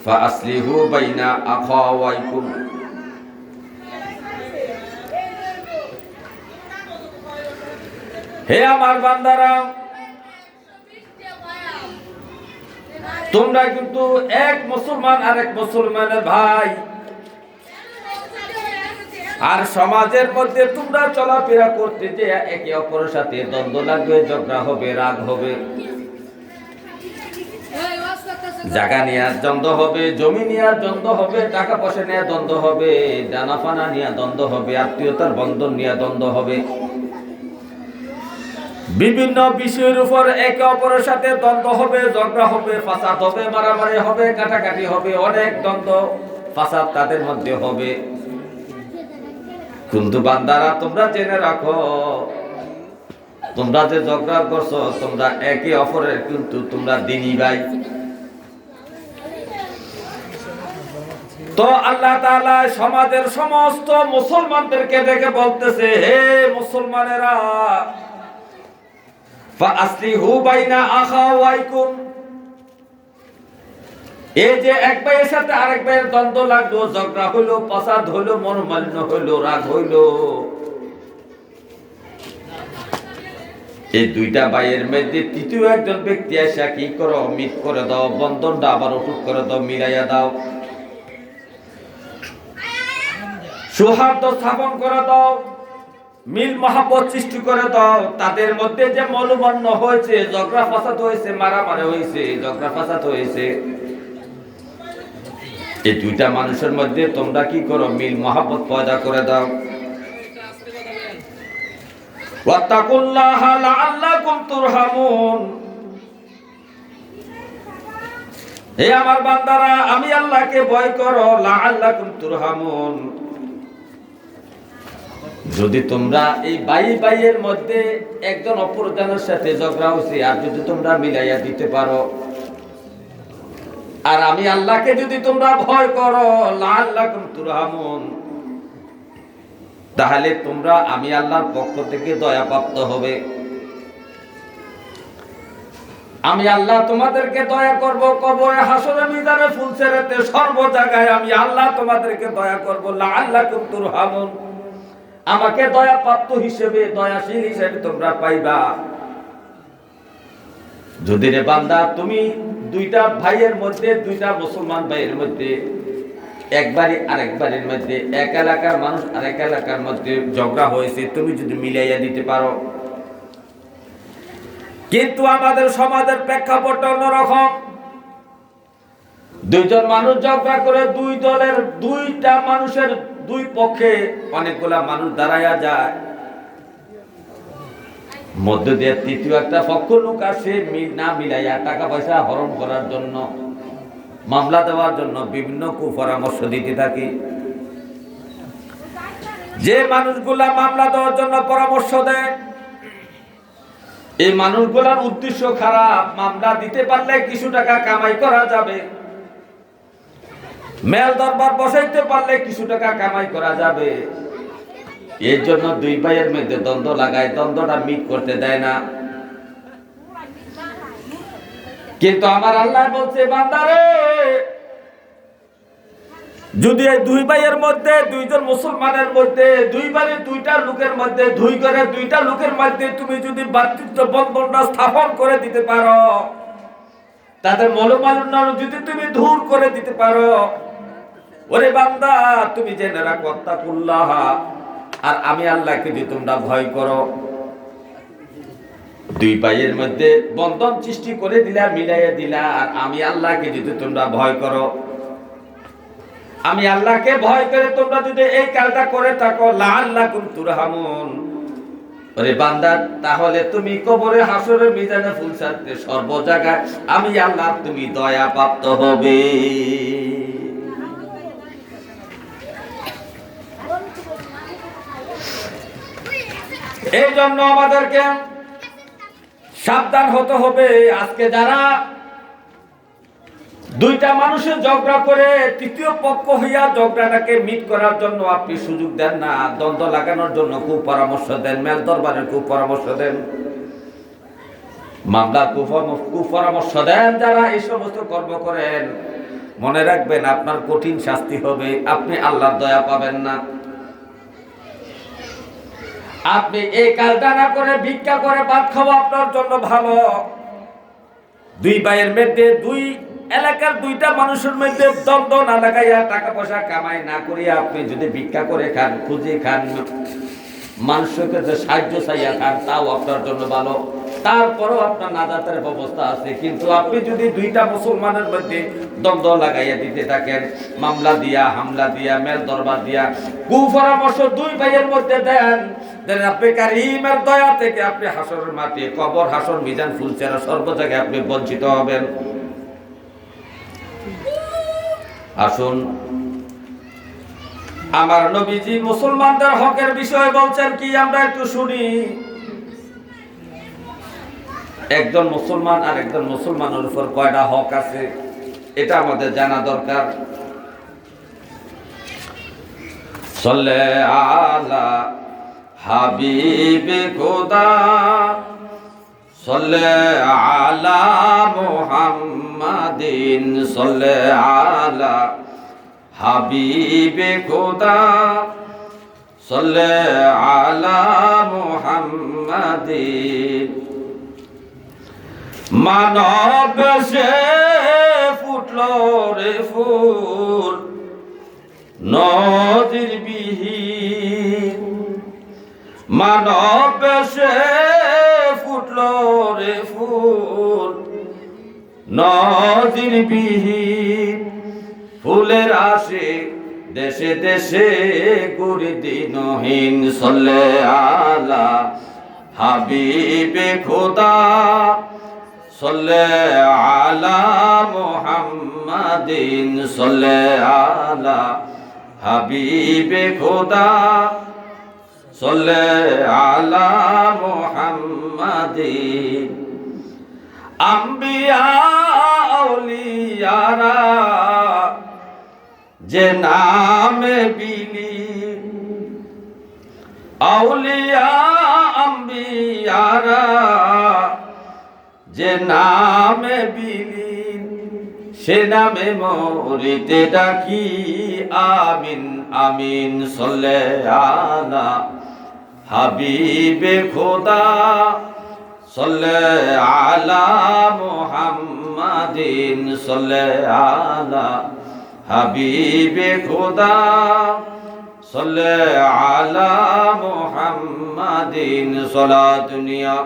فأصلحوا بين أخويكم হে আমার বান্দারা তোমরা কিন্তু এক মুসলমান আর এক মুসলমানের ভাই আর সমাজের মধ্যে তোমরা চলাফেরা করতে যে একে অপরের সাথে দ্বন্দ্ব লাগবে ঝগড়া হবে রাগ হবে জায়গা নেওয়ার দ্বন্দ্ব হবে, জমি নেওয়ার দ্বন্দ্ব হবে, টাকা পয়সা নেওয়ার দ্বন্দ্ব হবে ডানা ফানা নেওয়ার দ্বন্দ্ব হবে, আত্মীয়তার বন্ধন নেওয়ার দ্বন্দ্ব হবে। বিভিন্ন বিষয়ের উপর একে অপরের সাথে দ্বন্দ্ব হবে, ঝগড়া হবে, ফাসাদ হবে, মারামারি হবে, কাটাকাটি হবে, অনেক দ্বন্দ্ব, ফাসাদ তাদের মধ্যে হবে। কিন্তু বান্দারা, তোমরা জেনে রাখো, তোমরা যে ঝগড়া করছ, তোমরা একে অপরের কিন্তু তোমরা দিনই ভাই। তো আল্লাহ তাআলা সমাজের সমস্ত মুসলমানদেরকে দেখে বলতেছে, হে মুসলমানেরা ঝগড়া হইল এই দুইটা ভাইয়ের মধ্যে তৃতীয় একজন ব্যক্তি এসে কি করো, মিট করে দাও, বন্ধনটা আবার অটুট করে দাও, মিলাইয়া দাও। সৌহার্দ্য স্থাপন করে দাও, মিল মহাপত সৃষ্টি করে দাও। তাদের মধ্যে যে মনোমান্য হয়েছে, ঝগড়া ফাসাদ হয়েছে, মারামারি হয়েছে, ঝগড়া ফাসাদ হয়েছে। এই দুইটা মানুষের মধ্যে তোমরা কি করো? মিল মহাপত পয়দা করে দাও। আমার বান্দারা, আমি আল্লাহকে ভয় করো। লাআল্লাকুম তুরহামুন। যদি তোমরা এই বাই বাইয়ের মধ্যে একজন অপরজনের সাথে ঝগড়া হয়েছে আর যদি তোমরা মিলাইয়া দিতে পারো। আর আমি আল্লাহকে যদি তোমরা ভয় করো, লাআল্লাকুম তুরহামুন। তাহলে তোমরা, আমি আল্লাহর পক্ষ থেকে দয়াপ্রাপ্ত হবে। আমি আল্লাহ তোমাদেরকে দয়া করব, কবরে হাসরে মিজানে ফুলসেরাতে সর্ব জায়গায় আমি আল্লাহ তোমাদেরকে দয়া করব, লাআল্লাকুম তুরহামুন। আমাকে দয়া প্রাপ্ত হিসেবে, দয়াশীল হিসেবে তোমরা পাইবা। যদি রে বান্দা, তুমি দুইটা ভাইয়ের মধ্যে, দুইটা মুসলমান ভাইয়ের মধ্যে একবারই আরেকবারের মধ্যে, এক এলাকার মানুষ আরেক এলাকার মধ্যে ঝগড়া হয়েছে, তুমি যদি মিলাইয়া দিতে পারো। কিন্তু আমাদের সমাজের প্রেক্ষাপট অন্যরকম। দুইজন মানুষ ঝগড়া করে দুই দলের দুইটা মানুষের দুই পক্ষে অনেকগুলা মানুষ দাঁড়াইয়া যায়। মধ্য দিয়ে তৃতীয় একটা পক্ষ লোক আসে না মিলাইয়া টাকা পয়সা হরণ করার জন্য, মামলা দেওয়ার জন্য বিভিন্ন কুপরামর্শ দিতে থাকি। যে মানুষগুলা মামলা দেওয়ার জন্য পরামর্শ দেয়, এই মানুষগুলার উদ্দেশ্য খারাপ। মামলা দিতে পারলে কিছু টাকা কামাই করা যাবে। মেল দরবার বসাইতে পারলে কিছু টাকা কামাই করা যাবে। এর জন্য দুই ভাইয়ের মধ্যে দ্বন্দ্ব লাগায়, দ্বন্দ্বটা মিট করতে দেয় না। কিন্তু আমার আল্লাহ বলছে, বান্দারে, যদি এই দুই ভাইয়ের মধ্যে, দুইজন মুসলমানের মধ্যে, দুই বাড়ির দুইটা লোকের মধ্যে, দুই করে দুইটা লোকের মধ্যে তুমি যদি ভাতৃত্ব বন্ধনটা স্থাপন করে দিতে পারো, তাদের মনোমালিন্য যদি তুমি দূর করে দিতে পারো ওরে বান্দা, তুমি জেনে রাখো তাকুল্লাহ আর আমি আল্লাহকে যদি তোমরা ভয় করো। দুই পায়ের মধ্যে বন্ধন সৃষ্টি করে দিলা, মিলাইয়া দিলা, আর আমি আল্লাহকে যদি তোমরা ভয় করো। আমি আল্লাহকে ভয় করে তোমরা যদি এই কাজটা করে থাকো লা আল্লাহ কুম তুরহামুন। ওরে বান্দা, তাহলে তুমি কবরে হাসরের মিজানে ফুল সর্ব জায়গায় আমি আল্লাহ, তুমি দয়া প্রাপ্ত হবে। এই জন্য আমাদেরকে সাবধান হতে হবে। আজকে যারা দুইটা মানুষের ঝগড়া করে তৃতীয় পক্ষ হইয়া ঝগড়াটাকে মিট করার জন্য আপনি সুযোগ দেন না, দ্বন্দ্ব লাগানোর জন্য খুব পরামর্শ দেন মেল দরবারের খুব পরামর্শ দেন, মামলার কুপরামর্শ দেন। যারা এই সমস্ত কর্ম করেন, মনে রাখবেন আপনার কঠিন শাস্তি হবে, আপনি আল্লাহর দয়া পাবেন না। আপনি এই কাজটা না করে ভিক্ষা করে ভাত খাওয়া আপনার জন্য ভালো। দুই ভাইয়ের মধ্যে, দুই এলাকার দুইটা মানুষের মধ্যে দ্বন্দ্ব না লাগাইয়া টাকা পয়সা কামাই না করিয়া আপনি যদি ভিক্ষা করে খান, খুঁজে খান মানুষকে যে সাহায্য চাইয়া খান, তাও আপনার জন্য ভালো। তারপরেও আপনার নাজাতের ব্যবস্থা আছে। কিন্তু আপনি যদি দুইটা মুসলমানের মধ্যে দ্বন্দ্ব লাগাইয়া দিতে থাকেন, মামলা দিয়া, হামলা দিয়া, মেল দরবার দিয়া কুপরামর্শ দুই ভাইয়ের মধ্যে দেন দয়া থেকে আপনি মাটি কবর মিজান আপনি বঞ্চিত হবেন। আসুন, আমার নবীজি মুসলমানদের হকের বিষয়ে বলছেন কি? আমরা একটু শুনি। একজন মুসলমান আর একজন মুসলমানের উপর কয়টা হক আছে, এটা আমাদের জানা দরকার। সল্লে আলা হাবিবে খোদা, সল্লে আলা মুহাম্মাদিন, সল্লে আলা হাবিবে খোদা, সল্লে আলা মুহাম্মাদিন। মানব সে ফুটল রে ফুল, নদীর বিহীন। মানব সে ফুটল রে ফুল, নদীর বিহীন। ফুলের আসে দেশে দেশে গুরি দিনহীন সল্লে আলা হাবিবে খোদা। সল্লে আলা মুহাম্মাদিন, সল্লে আলা হাবিবে খোদা, সল্লে আলা মুহাম্মাদিন। আম্বিয়া, আউলিয়ারা, যে নামে বিলি আউলিয়া, আম্বিয়ারা যে নামে বিলীন, সে নামে মরিতে ডাকি, আমিন আমিন, সল্লে আলা। হাবিবে খোদা, সল্লে আলা মুহাম্মাদিন, সল্লে আলা। হাবিবে খোদা, সল্লে আলা মুহাম্মাদিন সলা দুনিয়া